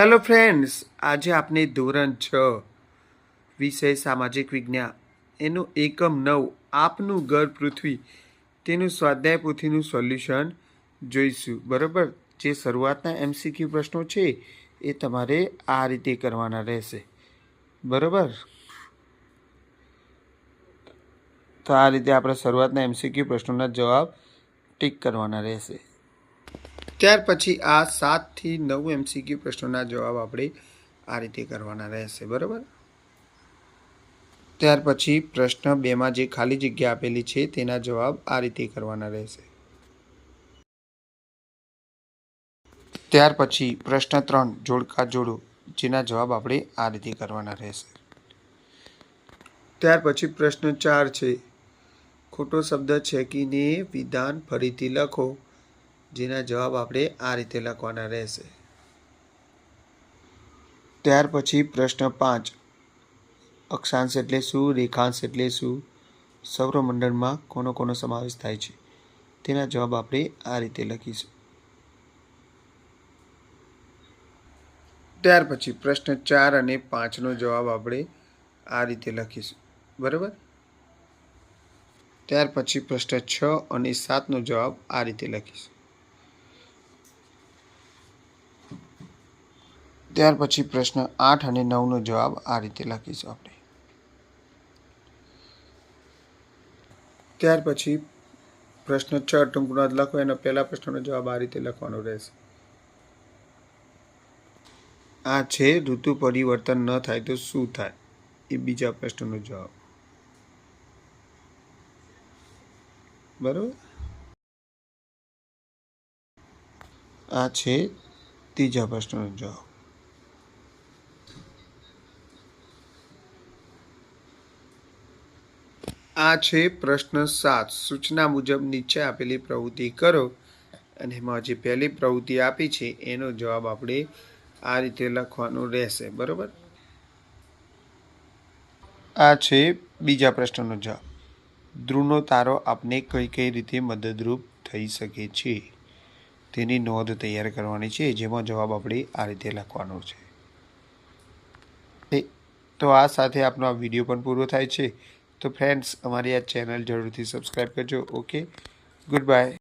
Hello friends આજે આપણે ધોરણ છ, વિષય સામાજિક વિજ્ઞાન. એનું એકમ નવ, આપનું ઘર પૃથ્વી. તેનું સ્વાધ્યાય પોથીનું સોલ્યુશન જોઈશું. બરાબર? જે શરૂઆતના એમસીક્યુ પ્રશ્નો છે, એ તમારે આ રીતે કરવાના રહેશે. બરાબર? તો આ રીતે આપણે શરૂઆતના એમસીક્યુ પ્રશ્નોના જવાબ ટીક કરવાના રહેશે. ત્યાર પછી આ સાતથી નવ એમસીક્યુ પ્રશ્નોના જવાબ આપણે આ રીતે કરવાના રહેશે, બરાબર? ત્યાર પછી પ્રશ્ન બેમાં જે ખાલી જગ્યા આપેલી છે તેના જવાબ આ રીતે કરવાના રહેશે. ત્યાર પછી પ્રશ્ન ત્રણ, જોડકા જોડો, જેના જવાબ આપણે આ રીતે કરવાના રહેશે. ત્યાર પછી પ્રશ્ન ચાર છે, ખોટો શબ્દ છેકીને વિધાન ફરીથી લખો. જેના જવાબ આપણે આ રીતે લખવાના રહેશે. ત્યાર પછી પ્રશ્ન પાંચ. અક્ષાંશ એટલે શું? રેખાંશ એટલે શું? સૌરમંડળમાં કોનો કોનો સમાવેશ થાય છે? તેના જવાબ આપણે આ રીતે લખીશું. ત્યાર પછી પ્રશ્ન ચાર અને પાંચનો જવાબ આપણે આ રીતે લખીશું. બરાબર? ત્યાર પછી પ્રશ્ન છ અને સાતનો જવાબ આ રીતે લખીશું. ત્યાર પછી પ્રશ્ન આઠ અને નવનો જવાબ આ રીતે લખીશું આપણે ત્યાર પછી પ્રશ્ન છ ટૂંકનાદ લખો, એનો પહેલા પ્રશ્નનો જવાબ આ રીતે લખવાનો રહેશે. આ છે, ઋતુ પરિવર્તન ન થાય તો શું થાય? એ બીજા પ્રશ્નનો જવાબ. બરાબર? આ છે, ત્રીજા પ્રશ્નનો જવાબ. આ છે પ્રશ્ન સાત. સૂચના મુજબ નીચે આપેલી પ્રવૃત્તિ કરો અને એમાં જે પહેલી પ્રવૃત્તિ આપી છે એનો જવાબ આપણે આ રીતે લખવાનો રહેશે. બરાબર? આ છે બીજા પ્રશ્નનો જવાબ. ધ્રુવનો તારો આપને કઈ કઈ રીતે મદદરૂપ થઈ શકે છે? તેની નોંધ તૈયાર કરવાની છે, જેમાં જવાબ આપણે આ રીતે લખવાનો છે. તો આ સાથે આપનો આ વીડિયો પણ પૂરો થાય છે. તો ફ્રેન્ડ્સ અમારી આ ચેનલ જરૂરથી સબસ્ક્રાઈબ કરજો. Okay good bye